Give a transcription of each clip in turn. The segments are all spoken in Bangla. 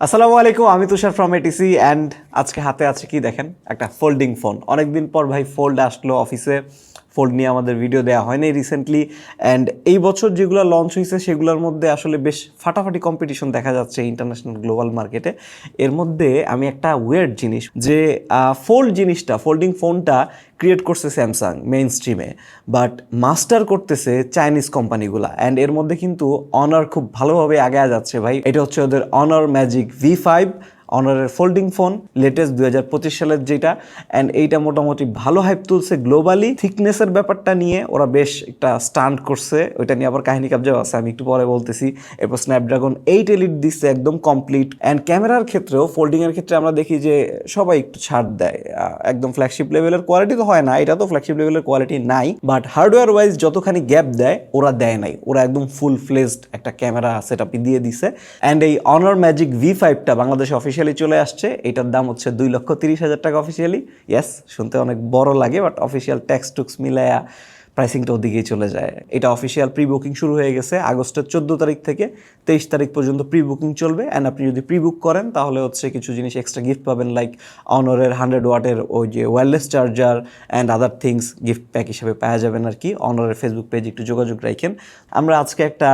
আসসালামু আলাইকুম, আমি তুষার ফ্রম এটিসি অ্যান্ড আজকে হাতে আছে কি দেখেন? একটা ফোল্ডিং ফোন অনেকদিন পর ভাই ফোল্ড আসলো অফিসে ফোল্ড নিয়ে আমাদের ভিডিও দেওয়া হয়নি রিসেন্টলি অ্যান্ড এই বছর যেগুলো লঞ্চ হয়েছে সেগুলোর মধ্যে আসলে বেশ ফাটাফাটি কম্পিটিশন দেখা যাচ্ছে ইন্টারন্যাশনাল গ্লোবাল মার্কেটে এর মধ্যে আমি একটা ওয়ের্ড জিনিস যে ফোল্ড জিনিসটা ফোল্ডিং ফোনটা ক্রিয়েট করছে স্যামসাং মেইন স্ট্রিমে বাট মাস্টার করতেছে চাইনিজ কোম্পানিগুলা অ্যান্ড এর মধ্যে কিন্তু অনার খুব ভালোভাবে আগে যাচ্ছে ভাই। এটা হচ্ছে ওদের অনার ম্যাজিক ভি ফাইভ অনারের ফোল্ডিং ফোন লেটেস্ট দুই হাজার পঁচিশ সালের যেটা অ্যান্ড এইটা মোটামুটি ভালো হাইপ তুলছে গ্লোবালি থিকনেসের ব্যাপারটা নিয়ে ওরা বেশ একটা স্টান্ট করছে, ওইটা নিয়ে আবার কাহিনী কাবজাও আছে, আমি একটু পরে বলতেছি। এরপর স্ন্যাপড্রাগন এইট এলিট দিচ্ছে একদম কমপ্লিট অ্যান্ড ক্যামেরার ক্ষেত্রেও ফোল্ডিং এর ক্ষেত্রে আমরা দেখি যে সবাই একটু ছাড় দেয়। একদম ফ্ল্যাগশিপ লেভেলের কোয়ালিটি তো হয় না, এটা তো ফ্ল্যাগশিপ লেভেলের কোয়ালিটি নাই। বাট হার্ডওয়্যার ওয়াইজ যতখানি গ্যাপ দেয়, ওরা দেয় নাই। ওরা একদম ফুল ফ্লেজড একটা ক্যামেরা সেট দিয়ে দিছে। অ্যান্ড এই অনার ম্যাজিক ভি ফাইভটা বাংলাদেশে অফিসিয়ালি চলে আসছে। এটার দাম হচ্ছে দুই লক্ষ তিরিশ হাজার টাকা অফিসিয়ালি ইয়াস শুনতে অনেক বড় লাগে বাট অফিসিয়াল ট্যাক্স টুক্স মিলায়া প্রাইসিংটা ওদিকেই চলে যায়। এটা অফিসিয়াল প্রি বুকিং শুরু হয়ে গেছে আগস্টের চোদ্দ তারিখ থেকে। তেইশ তারিখ পর্যন্ত প্রি বুকিং চলবে। অ্যান্ড আপনি যদি প্রি বুক করেন, তাহলে হচ্ছে কিছু জিনিস এক্সট্রা গিফট পাবেন লাইক অনরের হান্ড্রেড ওয়াটের ওই যে wireless charger and other things gift pack হিসেবে পাওয়া যাবেন আর কি। অনরের ফেসবুক পেজ একটু যোগাযোগ রাখেন। আমরা আজকে একটা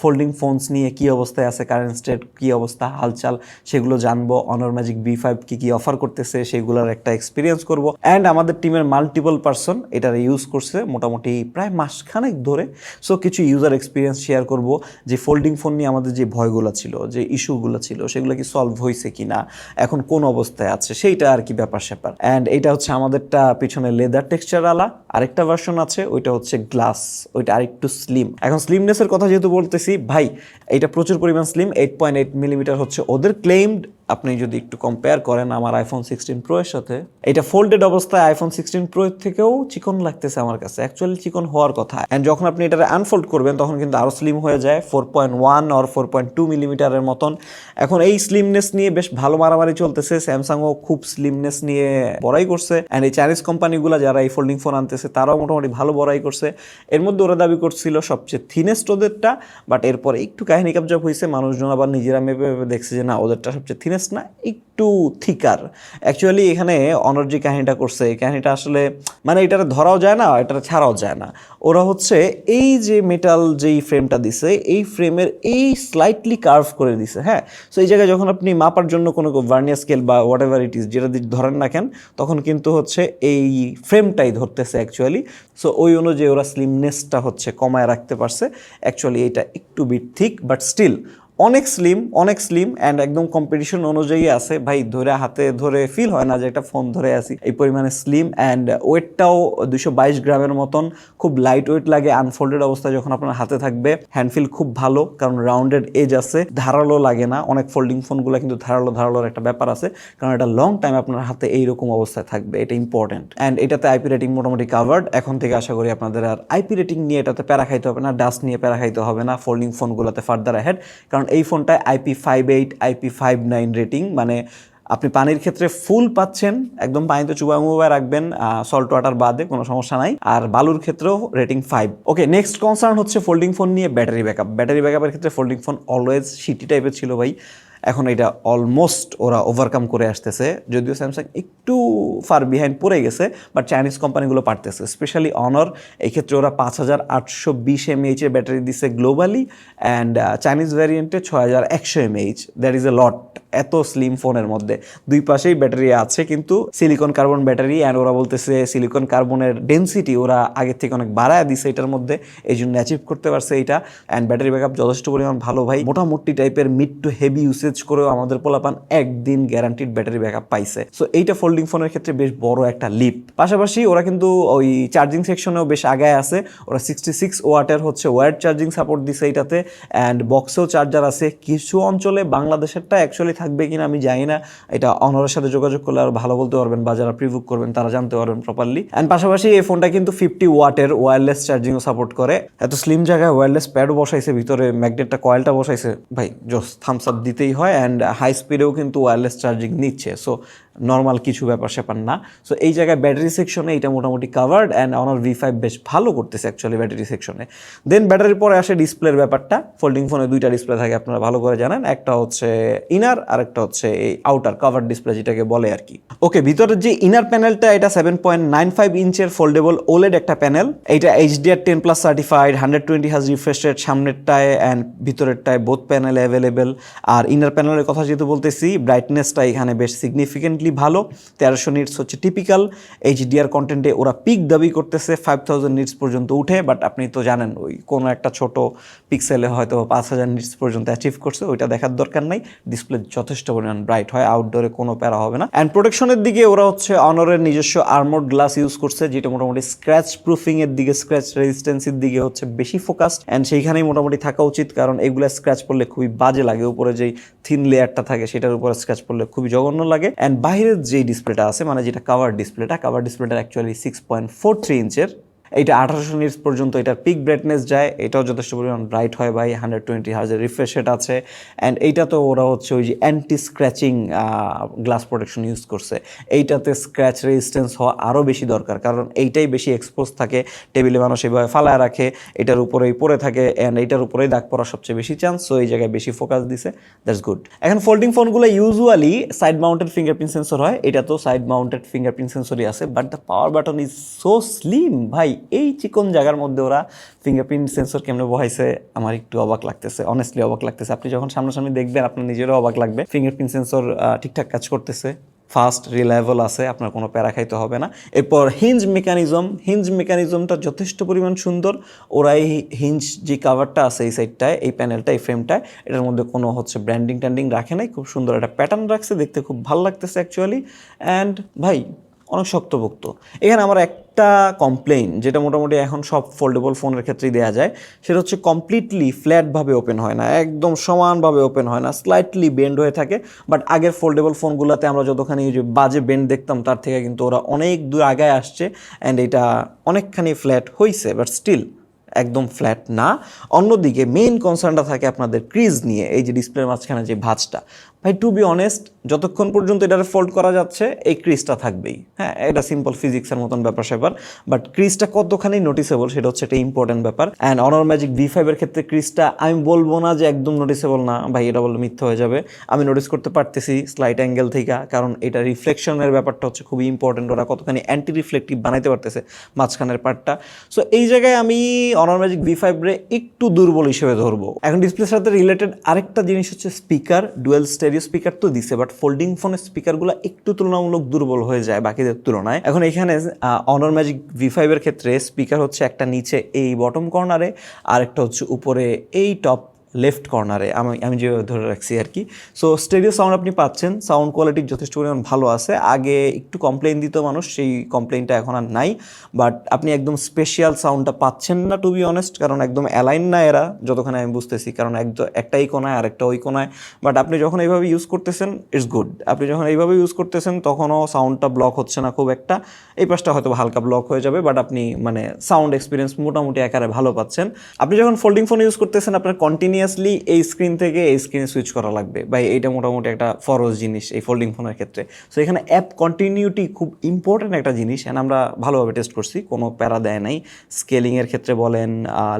ফোল্ডিং ফোনস নিয়ে কি অবস্থায় আছে কারেন্ট স্টেট কি অবস্থা, হালচাল, সেগুলো জানব। অনর ম্যাজিক বি ফাইভ কি কি অফার করতেছে, সেগুলোর একটা এক্সপিরিয়েন্স করব। অ্যান্ড আমাদের টিমের মাল্টিপল পার্সন এটার ইউজ করছে, মোটামুটি প্রায় মাসখানেক ধরে সো কিছু ইউজার এক্সপিরিয়েন্স শেয়ার করব যে ফোল্ডিং ফোন নিয়ে আমাদের যে ভয়গুলো ছিল, যে ইস্যুগুলো ছিল, সেগুলো কি সলভ হয়েছে কি না এখন কোন অবস্থায় আছে, সেইটা আর কি ব্যাপার স্যাপার। অ্যান্ড এটা হচ্ছে আমাদেরটা পিছনে লেদার টেক্সচার আলা, আরেকটা ভার্সন আছে, ওইটা হচ্ছে গ্লাস ওইটা আরেকটু স্লিম এখন স্লিমনেসের কথা যেহেতু বলতেছি, ভাই, এটা প্রচুর পরিমাণ slim eight point eight millimetre হচ্ছে ওদের ক্লেমড আপনি যদি একটু কম্পেয়ার করেন আমার আইফোন সিক্সটিন প্রো এর সাথে, এটা ফোল্ডেড অবস্থায় আইফোন সিক্সটিন প্রো এর থেকেও চিকন লাগতেছে আমার কাছে। অ্যাকচুয়ালি চিকন হওয়ার কথা। অ্যান্ড যখন আপনি এটা আনফোল্ড করবেন, তখন কিন্তু আরও স্লিম হয়ে যায় ফোর পয়েন্ট ওয়ান আর ফোর পয়েন্ট টু মিলিমিটারের মতন। এখন এই স্লিমনেস নিয়ে বেশ ভালো মারামারি চলতেছে। স্যামসাংও খুব স্লিমনেস নিয়ে বড়াই করছে। অ্যান্ড এই চাইনিজ কোম্পানিগুলো যারা এই ফোল্ডিং ফোন আনতেছে, তারাও মোটামুটি ভালো বড়াই করছে। এর মধ্যে ওরা দাবি করছিল সবচেয়ে থিনেস্ট ওদেরটা বাট এরপরে একটু কাহিনী কাবজাব হয়েছে মানুষজন আবার নিজেরা মেপে মেপে দেখছে যে, না, ওদেরটা সবচেয়ে থিনেস্ট না, একটু থিকার। অ্যাকচুয়ালি এখানে অনর যে কাহিনীটা করছে। এই কাহিনীটা আসলে মানে এটা ধরাও যায় না এটা ছাড়াও যায় না। ওরা হচ্ছে এই যে মেটাল যেই ফ্রেমটা দিছে, এই ফ্রেমের এই স্লাইটলি কার্ভ করে দিছে হ্যাঁ? সো এই জায়গায় যখন আপনি মাপার জন্য কোনো ভার্নিয়ার স্কেল বা হোয়াট এভার ইট ইস যেটা দিয়ে ধরেন না কেন, তখন কিন্তু হচ্ছে এই ফ্রেমটাই ধরতেছে অ্যাকচুয়ালি সো ওই অনুযায়ী ওরা স্লিমনেসটা হচ্ছে কমায় রাখতে পারছে। অ্যাকচুয়ালি এটা একটু বিট থিক বাট স্টিল অনেক স্লিম অনেক স্লিম অ্যান্ড একদম কম্পিটিশন অনুযায়ী আছে। ভাই, ধরে হাতে ধরে ফিল হয় না যে একটা ফোন ধরে আছি। এই পরিমাণে স্লিম অ্যান্ড ওয়েটটাও দুশো বাইশ গ্রামের মতন। খুব লাইট ওয়েট লাগে আনফোল্ডেড অবস্থায় যখন আপনার হাতে থাকবে। হ্যান্ড ফিল খুব ভালো, কারণ রাউন্ডেড এজ আছে, ধারালো লাগে না। অনেক ফোল্ডিং ফোনগুলো কিন্তু ধারালো, ধারালোর একটা ব্যাপার আছে। কারণ এটা লং টাইম আপনার হাতে এইরকম অবস্থায় থাকবে, এটা ইম্পর্টেন্ট অ্যান্ড এটাতে আইপি রেটিং মোটামুটি কাভার্ড এখন থেকে আশা করি আপনাদের আর আইপি রেটিং নিয়ে এটাতে প্যারা খাইতে হবে না ডাস্ট নিয়ে প্যারা খাইতে হবে না ফোল্ডিং ফোনগুলোতে ফার্দার অ্যাহেড কারণ এই ফোনটায় IP five eight IP five nine rating মানে আপনি পানির ক্ষেত্রে ফুল পাচ্ছেন, একদম পানিতে চুবা মুবাই রাখবেন সল্ট ওয়াটার বাদে কোনো সমস্যা নাই। আর বালুর ক্ষেত্রেও rating five okay next concern হচ্ছে ফোল্ডিং ফোন নিয়ে ব্যাটারি ব্যাকআপ ব্যাটারি ব্যাকআপের ক্ষেত্রে ফোল্ডিং ফোন অলওয়েজ সিটি টাইপের ছিল ভাই। এখন এটা অলমোস্ট ওরা ওভারকাম করে আসতেছে। যদিও স্যামসাং একটু ফার বিহাইন্ড পড়ে গেছে বাট চাইনিজ কোম্পানিগুলো পারতেছে। স্পেশালি অনর এক্ষেত্রে ক্ষেত্রে ওরা পাঁচ হাজার আটশো বিশ এমএইচের ব্যাটারি দিছে গ্লোবালি অ্যান্ড চাইনিজ ভ্যারিয়েন্টে ছয় হাজার একশো mAh that is a lot এত স্লিম ফোনের মধ্যে। দুই পাশেই ব্যাটারি আছে, কিন্তু সিলিকন কার্বন ব্যাটারি অ্যান্ড ওরা বলতেছে সিলিকন কার্বনের ডেন্সিটি ওরা আগের থেকে অনেক বাড়ায় দিছে এটার মধ্যে এই জন্য অ্যাচিভ করতে পারছে এটা। অ্যান্ড ব্যাটারি ব্যাকআপ যথেষ্ট পরিমাণ ভালো ভাই। মোটামুটি টাইপের মিড টু হেভি ইউসেজ করেও আমাদের পোলাপান একদিন গ্যারান্টিড ব্যাটারি ব্যাকআপ পাইছে। সো এইটা ফোল্ডিং ফোনের ক্ষেত্রে বেশ বড় একটা লিপ পাশাপাশি ওরা কিন্তু ওই চার্জিং সেকশনেও বেশ আগায় আছে। ওরা সিক্সটি সিক্স ওয়াটের হচ্ছে ওয়ার্ড চার্জিং সাপোর্ট দিছে এটাতে অ্যান্ড বক্সেও চার্জার আছে। কিছু অঞ্চলে বাংলাদেশেরটা অ্যাকচুয়ালি থাকবে কিনা আমি জানি না। এটা অনারের সাথে যোগাযোগ করলে আরও ভালো বলতে পারবেন বা যারা প্রিবুক করবেন তারা জানতে পারবেন প্রপারলি অ্যান্ড পাশাপাশি এই ফোনটা কিন্তু ফিফটি ওয়াটের ওয়ারলেস চার্জিংও সাপোর্ট করে। এত স্লিম জায়গায় ওয়্যারলেস প্যাডও বসাইছে, ভিতরে ম্যাগনেটটা কয়েলটা বসাইছে। ভাই জোস থামস আপ দিতেই হয় অ্যান্ড হাই স্পিডেও কিন্তু ওয়ারলেস চার্জিং নিচ্ছে। সো নর্মাল কিছু ব্যাপার স্যাপার না। সো এই জায়গায় ব্যাটারি সেকশনে এটা মোটামুটি covered and Honor V five বেশ ভালো করতেছে অ্যাকচুয়ালি ব্যাটারি সেকশনে দেন ব্যাটারির পরে আসে ডিসপ্লের ব্যাপারটা। ফোল্ডিং ফোনে দুইটা ডিসপ্লে থাকে, আপনারা ভালো করে জানেন। একটা হচ্ছে ইনার আর একটা হচ্ছে এই আউটার কভার ডিসপ্লে যেটাকে বলে আর কি। ওকে ভিতরের যে ইনার প্যানেলটা এটা সেভেন পয়েন্ট নাইন ফাইভ ইঞ্চের ফোল্ডেবল ওলেড একটা প্যানেল এইটা HDR ten plus certified hundred twenty হাজ রিফ্রেশ রেট সামনেরটায় অ্যান্ড ভিতরেরটায় বোথ প্যানেল অ্যাভেলেবেল আর ইনার প্যানেলের কথা যেহেতু বলতেছি ব্রাইটনেসটা এখানে বেশ সিগনিফিকেন্টলি ভালো। তেরোশো নিটস হচ্ছে টিপিক্যাল এইচডিআর কন্টেন্টে ওরা পিক দাবি করতেছে ফাইভ থাউজেন্ড নিটস পর্যন্ত উঠে বাট আপনি তো জানেন, ওই কোনো একটা ছোট পিক্সেলে হয়তো পাঁচ হাজার নিটস পর্যন্ত অ্যাচিভ করছে, ওইটা দেখার দরকার নাই। ডিসপ্লে যথেষ্ট পরিমাণ ব্রাইট হয় আউটডোরে কোনো প্যারা হবে না। অ্যান্ড প্রোটেকশনের দিকে ওরা হচ্ছে অনরের নিজস্ব আর্মোড গ্লাস ইউজ করছে, যেটা মোটামুটি স্ক্র্যাচ প্রুফিং এর দিকে স্ক্র্যাচ রেজিস্ট্যান্সের দিকে হচ্ছে বেশি ফোকাসড অ্যান্ড সেইখানেই মোটামুটি থাকা উচিত, কারণ এগুলো স্ক্র্যাচ পড়লে খুবই বাজে লাগে। উপরে যেই থিন লেয়ারটা থাকে, সেটার উপরে স্ক্র্যাচ পড়লে খুবই জঘন্য লাগে। অ্যান্ড বাইরের যে ডিসপ্লেটা আছে মানে যেটা কাভার ডিসপ্লেটা কাভার ডিসপ্লেটা actually six point four three ইঞ্চের এইটা আঠারোশো নিটস পর্যন্ত এটার পিক ব্রাইটনেস যায়, এটাও যথেষ্ট পরিমাণ ব্রাইট হয় ভাই হান্ড্রেড টোয়েন্টি হাজার রিফ্রেশ রেট আছে। অ্যান্ড এইটা তো ওরা হচ্ছে ওই যে anti scratching glass protection use করছে। এইটাতে স্ক্র্যাচ রেজিস্ট্যান্স হওয়া আরও বেশি দরকার, কারণ এইটাই বেশি এক্সপোজ থাকে টেবিলে মানুষ এভাবে ফালায় রাখে, এটার উপরেই পড়ে থাকে অ্যান্ড এইটার উপরেই দাগ পড়ার সবচেয়ে বেশি চান্স সো এই জায়গায় বেশি ফোকাস দিছে দ্যাটস গুড এখন ফোল্ডিং ফোনগুলো usually side mounted fingerprint sensor হয়, এটা তো সাইড মাউন্টেড ফিঙ্গারপ্রিন্ট সেন্সরই আছে but the power button is so slim ভাই এই চিকন জায়গার মধ্যে ওরা ফিঙ্গারপ্রিন্ট সেন্সর কেমনে বহাইছে, আমার একটু অবাক লাগতেছে অনেস্টলি অবাক লাগতেছে। আপনি যখন সামনাসামনি দেখবেন, আপনার নিজেরও অবাক লাগবে। ফিঙ্গারপ্রিন্ট সেন্সর ঠিকঠাক কাজ করতেছে ফাস্ট রিলায়েবল আছে, আপনার কোনো প্যারা খাইতে হবে না। এরপর হিঞ্জ মেকানিজম হিঞ্জ মেকানিজমটা যথেষ্ট পরিমাণ সুন্দর। ওরা এই হিঞ্জ যে কাভারটা আছে এই সাইডটায় এই প্যানেলটা এই ফ্রেমটায় এটার মধ্যে কোনো হচ্ছে ব্র্যান্ডিং ট্যান্ডিং রাখে নাই। খুব সুন্দর একটা প্যাটার্ন রাখছে, দেখতে খুব ভালো লাগতেছে অ্যাকচুয়ালি অ্যান্ড ভাই অনেক শক্তপোক্ত। এখানে আমার একটা কমপ্লেন যেটা মোটামুটি এখন সব ফোল্ডেবল ফোনের ক্ষেত্রেই দেওয়া যায়, সেটা হচ্ছে কমপ্লিটলি ফ্ল্যাটভাবে ওপেন হয় না, একদম সমানভাবে ওপেন হয় না স্লাইটলি বেন্ড হয়ে থাকে বাট আগের ফোল্ডেবল ফোনগুলোতে আমরা যতখানি যে বাজে বেন্ড দেখতাম, তার থেকে কিন্তু ওরা অনেক দূর আগায় আসছে অ্যান্ড এটা অনেকখানি ফ্ল্যাট হয়েছে বাট স্টিল একদম ফ্ল্যাট না। অন্যদিকে মেইন কনসার্নটা থাকে আপনাদের ক্রিজ নিয়ে, এই যে ডিসপ্লের মাঝখানে যে ভাঁজটা। ভাই টু বি অনেস্ট যতক্ষণ পর্যন্ত এটার ফোল্ড করা যাচ্ছে, এই ক্রিজটা থাকবেই। হ্যাঁ এটা সিম্পল ফিজিক্সের মতন ব্যাপার স্যাপার বাট ক্রিজটা কতখানি নোটিসেবল সেটা হচ্ছে একটা ইম্পর্টেন্ট ব্যাপার। অ্যান্ড অনার ম্যাজিক ভি ফাইভের ক্ষেত্রে ক্রিজটা আমি বলব না যে একদম নোটিসেবল না, ভাই, এটা বললে মিথ্যা হয়ে যাবে। আমি নোটিস করতে পারতেছি স্লাইট অ্যাঙ্গেল থেকে, কারণ এটা রিফ্লেকশনের ব্যাপারটা হচ্ছে খুবই ইম্পর্টেন্ট ওরা কতখানি অ্যান্টি রিফ্লেকটিভ বানাইতে পারতেছে মাঝখানের পার্টটা সো এই জায়গায় আমি অনার ম্যাজিক ভি ফাইভ রে একটু দুর্বল হিসেবে ধরবো। এখন ডিসপ্লের সাথে রিলেটেড আরেকটা জিনিস হচ্ছে স্পিকার ডুয়েল স্টেরিও স্পিকার তো দিছে বাট ফোল্ডিং ফোনের স্পিকারগুলো একটু তুলনামূলক দুর্বল হয়ে যায় বাকিদের তুলনায়। এখন এখানে অনর ম্যাজিক ভি ফাইভের ক্ষেত্রে স্পিকার হচ্ছে একটা নিচে এই বটম কর্নারে আর একটা হচ্ছে উপরে এই টপ লেফট কর্নারে আমি আমি যেভাবে ধরে রাখছি আর কি। সো স্টেডিও সাউন্ড আপনি পাচ্ছেন সাউন্ড কোয়ালিটি যথেষ্ট পরিমাণ ভালো আছে। আগে একটু কমপ্লেন দিত মানুষ, সেই কমপ্লেনটা এখন আর নাই। বাট আপনি একদম স্পেশাল সাউন্ডটা পাচ্ছেন না টু বি অনেস্ট কারণ একদম অ্যালাইন না এরা যতক্ষণ আমি বুঝতেছি। কারণ একদম একটা এই কোনায় আর একটা ওই কোনায়। বাট আপনি যখন এইভাবে ইউজ করতেছেন ইটস গুড আপনি যখন এইভাবে ইউজ করতেছেন, তখনও সাউন্ডটা ব্লক হচ্ছে না খুব একটা। এই পাশটা হয়তো হালকা ব্লক হয়ে যাবে বাট আপনি মানে সাউন্ড এক্সপিরিয়েন্স মোটামুটি আকারে ভালো পাচ্ছেন। আপনি যখন ফোল্ডিং ফোন ইউজ করতেছেন, আপনার কন্টিনিউয়াসলি এই স্ক্রিন থেকে এই স্ক্রিনে সুইচ করা লাগবে। বা এইটা মোটামুটি একটা ফরজ জিনিস এই ফোল্ডিং ফোনের ক্ষেত্রে। সো এখানে অ্যাপ কন্টিনিউটি খুব ইম্পর্টেন্ট একটা জিনিস অ্যান্ড আমরা ভালোভাবে টেস্ট করছি। কোনো প্যারা দেয় নাই। স্কেলিংয়ের ক্ষেত্রে বলেন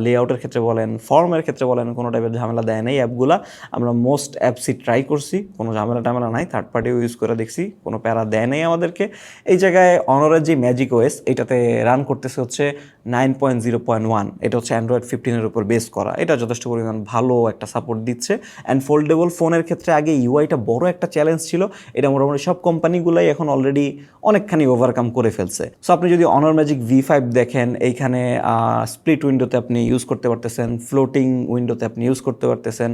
লেআউটের ক্ষেত্রে বলেন ফর্মের ক্ষেত্রে বলেন, কোনো টাইপের ঝামেলা দেয় নাই অ্যাপগুলা আমরা মোস্ট অ্যাপসই ট্রাই করছি। কোনো ঝামেলা টামেলা নাই। থার্ড পার্টিও ইউজ করে দেখছি। কোনো প্যারা দেয় নাই আমাদেরকে। এই জায়গায় অনরের যে ম্যাজিক ওয়েস এটাতে রান করতেছে হচ্ছে nine point zero point one এটা হচ্ছে অ্যান্ড্রয়েড ফিফটিনের উপর বেস করা। এটা যথেষ্ট পরিমাণ ভালো একটা সাপোর্ট দিচ্ছে। অ্যান্ড ফোল্ডেবল ফোনের ক্ষেত্রে আগে ইউআইটা বড় একটা চ্যালেঞ্জ ছিল। এটা মোটামুটি সব কোম্পানিগুলাই এখন অলরেডি অনেকখানি ওভারকাম করে ফেলছে। সো আপনি যদি অনার ম্যাজিক ভি ফাইভ দেখেন, এইখানে স্প্লিট উইন্ডোতে আপনি ইউজ করতে পারতেছেন ফ্লোটিং উইন্ডোতে আপনি ইউজ করতে পারতেছেন।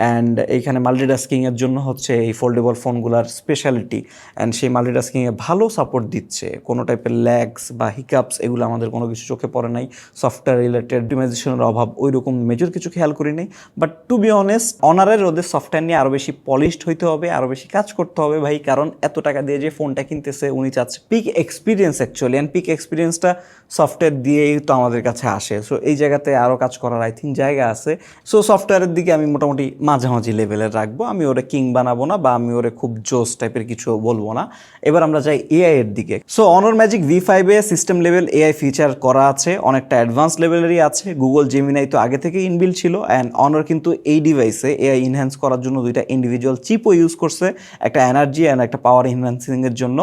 অ্যান্ড এইখানে মাল্টিটাস্কিংয়ের জন্য হচ্ছে এই ফোল্ডেবল ফোনগুলোর স্পেশালিটি অ্যান্ড সেই মাল্টিটাস্কিংয়ে ভালো সাপোর্ট দিচ্ছে। কোনো টাইপের ল্যাগস বা হিকাপস এগুলো আমাদের কোনো কিছু চোখে পড়ে নাই সফটওয়্যার রিলেটেড অপটিমাইজেশনের অভাব ওই রকম মেজর কিছু খেয়াল করি নাই। বাট টু বি অনেস্ট অনারের ওদের সফটওয়্যার নিয়ে আরও বেশি পলিশড হইতে হবে আরও বেশি কাজ করতে হবে ভাই। কারণ এত টাকা দিয়ে যে ফোনটা কিনতেছে, উনি চাচ্ছে peak experience actually and peak এক্সপিরিয়েন্সটা সফটওয়্যার দিয়েই তো আমাদের কাছে আসে। সো এই জায়গাতে আরও কাজ করার আই থিঙ্ক জায়গা আছে। সো সফটওয়্যারের দিকে আমি মোটামুটি মাঝামাঝি লেভেলের রাখব। আমি ওরে কিং বানাবো না বা আমি ওরে খুব জোস টাইপের কিছু বলব না। এবার আমরা যাই এআই এর দিকে। সো অনর ম্যাজিক ভি ফাইভে সিস্টেম লেভেল এআই ফিচার করা আছে। আছে, অনেকটা অ্যাডভান্স লেভেলেরই আছে। গুগল জেমিনাই তো আগে থেকে ইনবিল ছিল অ্যান্ড অনার কিন্তু এই ডিভাইসে এআই ইনহ্যান্স করার জন্য দুইটা ইন্ডিভিজুয়াল চিপও ইউজ করছে, একটা এনার্জি অ্যান্ড একটা পাওয়ার এনহ্যান্সিংয়ের জন্য।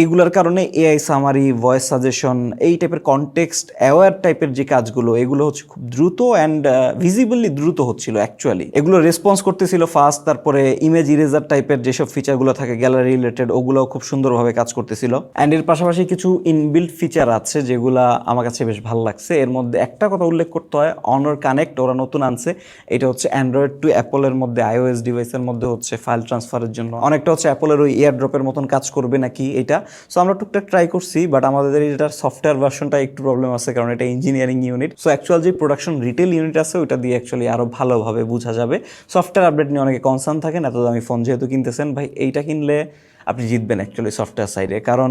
এইগুলোর কারণে এআই সামারি ভয়েস সাজেশন এই টাইপের কনটেক্সট অ্যাওয়ার টাইপের যে কাজগুলো, এগুলো হচ্ছে খুব দ্রুত অ্যান্ড ভিজিবলি দ্রুত হচ্ছিল অ্যাকচুয়ালি এগুলো রেসপন্স করতেছিল ফাস্ট তারপরে ইমেজ ইরেজার টাইপের যেসব ফিচারগুলো থাকে গ্যালারি রিলেটেড ওগুলোও খুব সুন্দরভাবে কাজ করতেছিল. অ্যান্ড এর পাশাপাশি কিছু ইনবিল্ট ফিচার আছে যেগুলা আমার কাছে বেশ ভালো লাগছে। এর মধ্যে একটা কথা উল্লেখ করতে হয় অনর কানেক্ট ওরা নতুন আনছে। এটা হচ্ছে অ্যান্ড্রয়েড টু অ্যাপলের মধ্যে আইওএস ডিভাইসের মধ্যে হচ্ছে ফাইল ট্রান্সফারের জন্য। অনেকটা হচ্ছে অ্যাপলের ওই এয়ার ড্রপের মতন কাজ করবে নাকি এটা? সো আমরা টুকটাক ট্রাই করছি বাট আমাদের এটার সফটওয়্যার ভার্সনটা একটু প্রবলেম আছে, কারণ এটা ইঞ্জিনিয়ারিং ইউনিট সো অ্যাকচুয়াল যে প্রোডাকশন রিটেল ইউনিট আছে, ওইটা দিয়ে অ্যাকচুয়ালি আরও ভালোভাবে বোঝা যাবে। সফটওয়্যার আপডেট নিয়ে অনেকে কনসার্ন থাকেন, এত দামি ফোন যেহেতু কিনতেছেন, ভাই, এইটা কিনলে আপনি জিতবেন অ্যাকচুয়ালি সফটওয়্যার সাইডে কারণ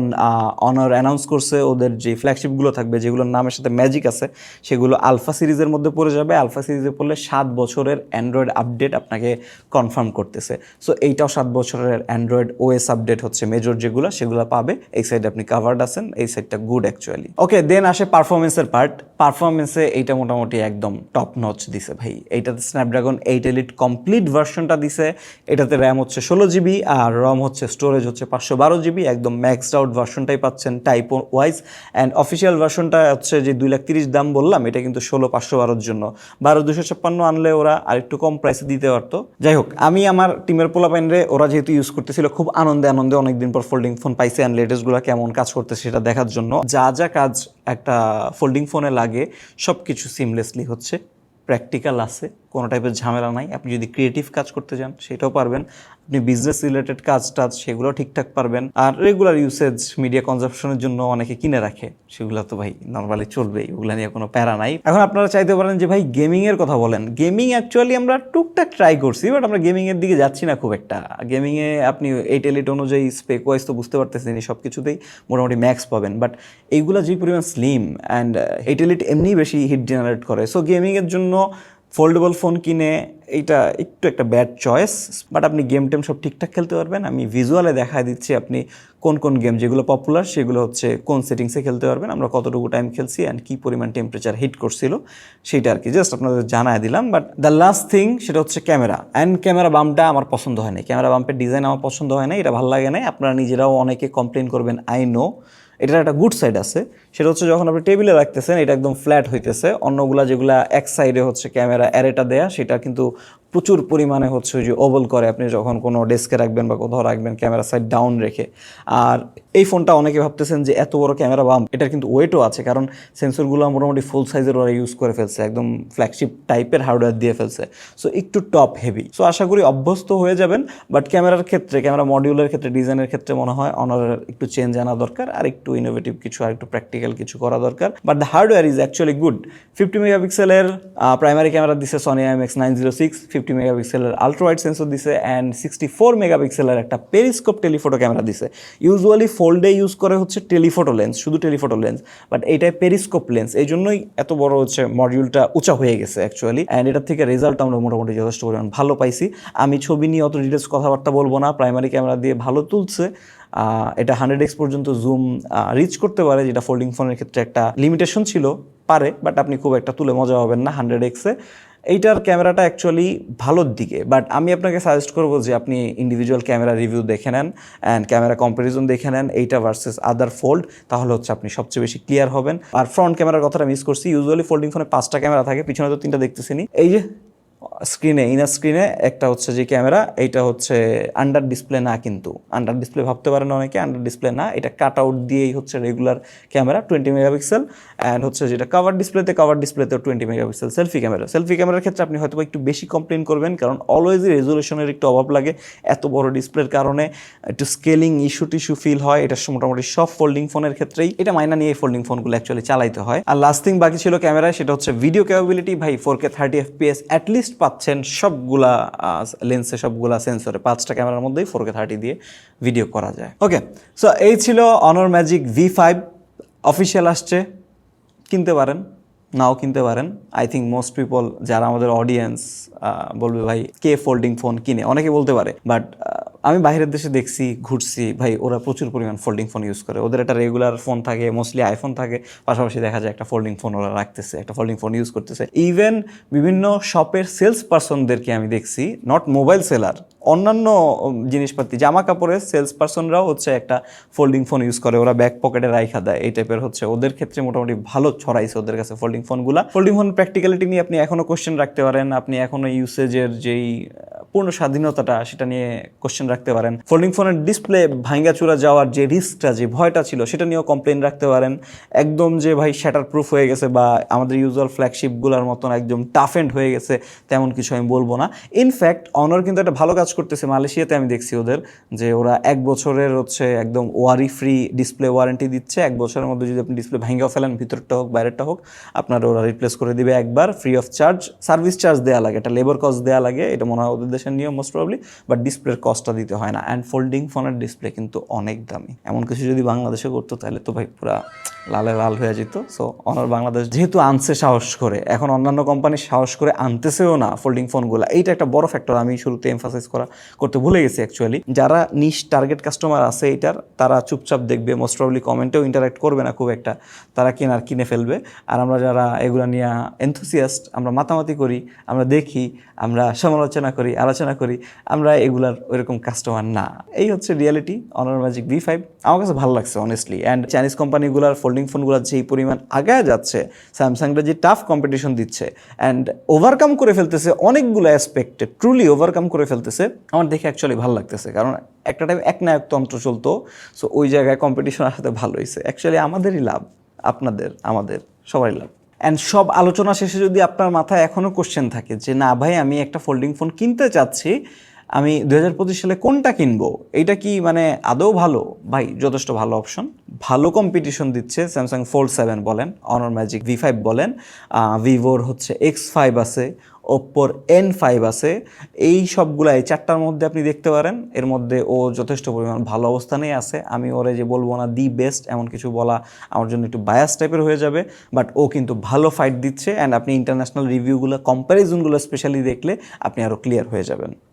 অনার অ্যানাউন্স করছে ওদের যে ফ্ল্যাগশিপগুলো থাকবে, যেগুলোর নামের সাথে ম্যাজিক আছে, সেগুলো আলফা সিরিজের মধ্যে পড়ে যাবে। আলফা সিরিজে পড়লে সাত বছরের অ্যান্ড্রয়েড আপডেট আপনাকে কনফার্ম করতেছে। সো এইটাও সাত বছরের অ্যান্ড্রয়েড ওএস আপডেট হচ্ছে। মেজর যেগুলো, সেগুলো পাবে। এই সাইডে আপনি কাভার্ড আছেন। এই সাইডটা গুড অ্যাকচুয়ালি ওকে দেন আসে পারফরমেন্সের পার্ট পারফরমেন্সে এইটা মোটামুটি একদম টপ নচ দিছে ভাই। এইটাতে স্ন্যাপড্রাগন এইট এলিট কমপ্লিট ভার্সনটা দিছে। এটাতে র্যাম হচ্ছে ষোলো জিবি আর রম হচ্ছে স্টোরেজ হচ্ছে পাঁচশো বারো জিবি একদম ম্যাক্সড আউট ভার্সনটাই পাচ্ছেন টাইপ ওয়াইজ অ্যান্ড অফিসিয়াল ভার্সনটা হচ্ছে যে দুই লাখ তিরিশ দাম বললাম, এটা কিন্তু ষোলো পাঁচশো বারোর জন্য। বারো দুশো ছাপ্পান্ন আনলে ওরা আরেকটু কম প্রাইসে দিতে পারতো। যাই হোক, আমি আমার টিমের পোলা পোলাপাইনরে, ওরা যেহেতু ইউজ করতেছিল, খুব আনন্দে আনন্দে অনেকদিন পর ফোল্ডিং ফোন পাইছে অ্যান্ড লেটেস্টগুলো কেমন কাজ করতেছে সেটা দেখার জন্য। যা যা কাজ একটা ফোল্ডিং ফোনে লাগে সব কিছু সিমলেসলি হচ্ছে। প্র্যাকটিক্যাল আছে, কোনো টাইপের ঝামেলা নাই। আপনি যদি ক্রিয়েটিভ কাজ করতে চান, সেটাও পারবেন। আপনি বিজনেস রিলেটেড কাজ টাজ সেগুলো ঠিকঠাক পারবেন। আর রেগুলার ইউসেজ মিডিয়া কনজাপশনের জন্য অনেকে কিনে রাখে। সেগুলো তো ভাই নর্মালি চলবেই, ওগুলো নিয়ে কোনো প্যারা নাই। এখন আপনারা চাইতে পারেন যে ভাই গেমিং এর কথা বলেন। গেমিং অ্যাকচুয়ালি আমরা টুকটাক ট্রাই করছি বাট আমরা গেমিং এর দিকে যাচ্ছি না খুব একটা। গেমিং এ আপনি এইট এলিট অনুযায়ী স্পেক ওয়াইজ তো বুঝতে পারতেছেন সব কিছুতেই মোটামুটি ম্যাক্স পাবেন। বাট এইগুলো যে পরিমাণ স্লিম অ্যান্ড এইট এলিট এমনিই বেশি হিট জেনারেট করে। সো গেমিংয়ের জন্য ফোল্ডেবল ফোন কিনে এইটা একটু একটা ব্যাড চয়েস বাট আপনি গেম টেম সব ঠিকঠাক খেলতে পারবেন। আমি ভিজুয়ালে দেখায় দিচ্ছি আপনি কোন কোন গেম যেগুলো পপুলার সেগুলো হচ্ছে কোন সেটিংসে খেলতে পারবেন। আমরা কতটুকু টাইম খেলছি অ্যান্ড কী পরিমাণ টেম্পারেচার হিট করছিল সেটা আর কি জাস্ট আপনাদের জানায় দিলাম বাট দ্য লাস্ট থিং সেটা হচ্ছে ক্যামেরা অ্যান্ড ক্যামেরা বামটা আমার পছন্দ হয় না ক্যামেরা বাম্পের ডিজাইন আমার পছন্দ হয় না এটা ভালো লাগে না আপনারা নিজেরাও অনেকে কমপ্লেন করবেন আই নো এটার একটা গুড সাইড আছে। সেটা হচ্ছে যখন আপনি টেবিলে রাখতেছেন, এটা একদম ফ্ল্যাট হইতেছে। অন্যগুলা যেগুলা এক সাইডে হচ্ছে ক্যামেরা অ্যারেটা দেয়া, সেটা কিন্তু প্রচুর পরিমাণে হচ্ছে যে ওবল করে আপনি যখন কোনো ডেস্কে রাখবেন বা কোথাও রাখবেন ক্যামেরা সাইড ডাউন রেখে। আর এই ফোনটা অনেকে ভাবতেছেন যে এত বড় ক্যামেরা বাম এটার কিন্তু ওয়েটও আছে, কারণ সেন্সরগুলো মোটামুটি ফুল সাইজের ওরা ইউজ করে ফেলছে, একদম ফ্ল্যাগশিপ টাইপের হার্ডওয়্যার দিয়ে ফেলছে। সো একটু টপ হেভি সো আশা করি অভ্যস্ত হয়ে যাবেন বাট ক্যামেরার ক্ষেত্রে ক্যামেরা মডিউলের ক্ষেত্রে ডিজাইনের ক্ষেত্রে মনে হয় অনারের একটু চেঞ্জ আনা দরকার, আর একটু ইনোভেটিভ কিছু, আর একটু প্র্যাকটিক্যাল কিছু করা দরকার। But the hardware is actually good fifty মেগাপিক্সেলের প্রাইমারি ক্যামেরা দিছে Sony M X nine zero six fifty মেগাপিক্সেলের আলট্রাওয়াইড সেন্সর দিছে অ্যান্ড সিক্সটি ফোর মেগাপিক্সেলের একটা পেরিস্কোপ টেলিফোটো ক্যামেরা দিছে। ইউজুয়ালি ফোল্ডে ইউজ করে হচ্ছে টেলিফোটো লেন্স শুধু টেলিফোটো লেন্স বাট এইটাই পেরিস্কোপ লেন্স এই জন্যই এত বড় হচ্ছে মডিউলটা উঁচা হয়ে গেছে অ্যাকচুয়ালি অ্যান্ড এটার থেকে রেজাল্ট আমরা মোটামুটি যথেষ্ট পরিমাণ ভালো পাইছি। আমি ছবি নিয়ে অত ডিটেলস কথাবার্তা বলব না প্রাইমারি ক্যামেরা দিয়ে ভালো তুলছে। এটা হান্ড্রেড এক্স পর্যন্ত জুম রিচ করতে পারে, যেটা ফোল্ডিং ফোনের ক্ষেত্রে একটা লিমিটেশন ছিল, পারে বাট আপনি খুব একটা তুলে মজা হবেন না হান্ড্রেড এক্সে এইটার ক্যামেরাটা অ্যাকচুয়ালি ভালোর দিকে বাট আমি আপনাকে সাজেস্ট করব যে আপনি ইন্ডিভিজুয়াল ক্যামেরা রিভিউ দেখে নেন অ্যান্ড ক্যামেরা কম্পারিজন দেখে নেন এইটা ভার্সেস আদার ফোল্ড তাহলে হচ্ছে আপনি সবচেয়ে বেশি ক্লিয়ার হবেন। আর ফ্রন্ট ক্যামেরার কথাটা মিস করছি ইউজুয়ালি ফোল্ডিং ফোনে পাঁচটা ক্যামেরা থাকে, পিছনে তো তিনটা দেখতেছিনি এই যে স্ক্রিনে ইনার স্ক্রিনে একটা হচ্ছে যে ক্যামেরা, এইটা হচ্ছে আন্ডার ডিসপ্লে না কিন্তু। আন্ডার ডিসপ্লে ভাবতে পারেন অনেকে আন্ডার ডিসপ্লে না। এটা কাট আউট দিয়েই হচ্ছে regular camera twenty megapixel and হচ্ছে যেটা কাভার ডিসপ্লেতে cover ডিসপ্লেতেও twenty megapixel selfie camera selfie ক্যামেরার ক্ষেত্রে আপনি হয়তো একটু বেশি কমপ্লেন করবেন, কারণ অলওয়েজই রেজুলেশনের একটু অভাব লাগে। এত বড় ডিসপ্লের কারণে একটু স্কেলিং ইস্যু টিস্যু ফিল হয়। এটা মোটামুটি সব ফোল্ডিং ফোনের ক্ষেত্রেই। এটা মাইনা নিয়ে ফোল্ডিং ফোনগুলো অ্যাকচুয়ালি চালাইতে হয়। আর লাস্ট থিং বাকি ছিল ক্যামেরায়, সেটা হচ্ছে ভিডিও ক্যাপাবিলিটি ভাই four K thirty FPS at least পাচ্ছেন সবগুলা লেন্সে সবগুলা সেন্সরে পাঁচটা ক্যামেরার মধ্যেই ফোর কে থার্টি দিয়ে ভিডিও করা যায়। ওকে সো এই ছিল অনর ম্যাজিক ভি ফাইভ অফিসিয়াল আসছে। কিনতে পারেন, নাও কিনতে পারেন। আই থিঙ্ক মোস্ট পিপল যারা আমাদের অডিয়েন্স বলবে, ভাই, কে ফোল্ডিং ফোন কিনে? অনেকে বলতে পারে বাট আমি বাইরের দেশে দেখছি, ঘুরছি, ভাই ওরা প্রচুর পরিমাণ ফোল্ডিং ফোন ইউজ করে। ওদের একটা রেগুলার ফোন থাকে মোস্টলি আইফোন থাকে। পাশাপাশি দেখা যায় একটা ফোল্ডিং ফোন ওরা রাখতেছে, একটা ফোল্ডিং ফোন ইউজ করতেছে। ইভেন বিভিন্ন শপের সেলস পার্সনদেরকে আমি দেখছি নট মোবাইল সেলার অন্যান্য জিনিসপাতি জামা কাপড়ের সেলস পার্সনরাও হচ্ছে একটা ফোল্ডিং ফোন ইউজ করে। ওরা ব্যাক পকেটে রাইখা দেয়, এই টাইপের হচ্ছে। ওদের ক্ষেত্রে মোটামুটি ভালো ছড়াইছে ওদের কাছে ফোল্ডিং ফোনগুলা ফোল্ডিং ফোন প্র্যাকটিক্যালিটি নিয়ে আপনি এখনও কোশ্চেন রাখতে পারেন। আপনি এখনও ইউসেজের যেই পূর্ণ স্বাধীনতাটা সেটা নিয়ে কোশ্চেন রাখতে পারেন। ফোল্ডিং ফোনের ডিসপ্লে ভাঙ্গা চূড়া যাওয়ার যে রিস্কটা যে ভয়টা ছিল, সেটা নিয়েও কমপ্লেন রাখতে পারেন। একদম যে ভাই শ্যাটার প্রুফ হয়ে গেছে বা আমাদের ইউজুয়াল ফ্ল্যাগশিপগুলোর মতন একদম টাফ এন্ড হয়ে গেছে, তেমন কিছু আমি বলব না। ইনফ্যাক্ট অনর কিন্তু একটা ভালো কাজ করতেছে মালয়েশিয়াতে, আমি দেখছি ওদের, যে ওরা এক বছরের হচ্ছে একদম ওয়ারি ফ্রি ডিসপ্লে ওয়ারেন্টি দিচ্ছে। এক বছরের মধ্যে যদি আপনি ডিসপ্লে ভেঙেও ফেলেন, ভিতরটা হোক বাইরেটা হোক, আপনার ওরা রিপ্লেস করে দিবে একবার free of charge service charge দেওয়া লাগে এটা লেবার কস্ট দেওয়া লাগে, এটা মনে হয় ওদের দেশের নিয়ম মোস্ট প্রবলি বাট ডিসপ্লের কস্টটা দিতে হয় না। অ্যান্ড ফোল্ডিং ফোনের ডিসপ্লে কিন্তু অনেক দামি। এমন কিছু যদি বাংলাদেশে করতো, তাহলে তো ভাই পুরা লালে লাল হয়ে যেত। সো অনার বাংলাদেশ যেহেতু আনছে সাহস করে, এখন অন্যান্য কোম্পানি সাহস করে আনতেছেও না ফোল্ডিং ফোনগুলো এইটা একটা বড় ফ্যাক্টর আমি শুরুতে এমফাসাইজ করা, করতে ভুলে গেছি অ্যাকচুয়ালি যারা নিশ টার্গেট কাস্টমার আছে এইটার তারা চুপচাপ দেখবে মোস্ট প্রবলি কমেন্টেও ইন্টারাক্ট করবে না খুব একটা। তারা কেনার কিনে ফেলবে। আর আমরা যারা এগুলো নিয়ে এনথুসিয়াস্ট আমরা মাতামাতি করি, আমরা দেখি, আমরা সমালোচনা করি আলোচনা করি, আমরা এগুলার ওইরকম কাস্টমার না। এই হচ্ছে reality Honor magic V five আমার কাছে ভালো লাগছে অনেস্টলি অ্যান্ড চাইনিজ কোম্পানিগুলোর ফোল্ডিং ফোনগুলোর যেই পরিমাণ আগায় যাচ্ছে স্যামসাংটা যে টাফ কম্পিটিশন দিচ্ছে অ্যান্ড ওভারকাম করে ফেলতেছে অনেকগুলো অ্যাসপেক্টে ট্রুলি ওভারকাম করে ফেলতেছে, আমার দেখে অ্যাকচুয়ালি ভালো লাগতেছে। কারণ একটা টাইম এক নায়ক তন্ত্র চলতো সো ওই জায়গায় কম্পিটিশন আসাতে ভালো হয়েছে অ্যাকচুয়ালি আমাদেরই লাভ, আপনাদের, আমাদের, সবারই লাভ। অ্যান্ড সব আলোচনা শেষে যদি আপনার মাথায় এখনও কোশ্চেন থাকে যে, না ভাই, আমি একটা ফোল্ডিং ফোন কিনতে চাচ্ছি, আমি দু হাজার পঁচিশ সালে কোনটা কিনবো? এইটা কি মানে আদৌ ভালো? ভাই, যথেষ্ট ভালো অপশন ভালো কম্পিটিশন দিচ্ছে স্যামসাং ফোল্ড সেভেন বলেন অনর ম্যাজিক ভি ফাইভ বলেন ভিভোর হচ্ছে এক্স ফাইভ আছে ওপ্পোর এন ফাইভ আছে। এই সবগুলা এই চারটার মধ্যে আপনি দেখতে পারেন। এর মধ্যে ও যথেষ্ট পরিমাণ ভালো অবস্থানেই আছে। আমি ওরে যে বলব না দি বেস্ট এমন কিছু বলা আমার জন্য একটু বায়াস টাইপের হয়ে যাবে। বাট ও কিন্তু ভালো ফাইট দিচ্ছে। অ্যান্ড আপনি ইন্টারন্যাশনাল রিভিউগুলো কম্প্যারিজনগুলো স্পেশালি দেখলে আপনি আরও ক্লিয়ার হয়ে যাবেন।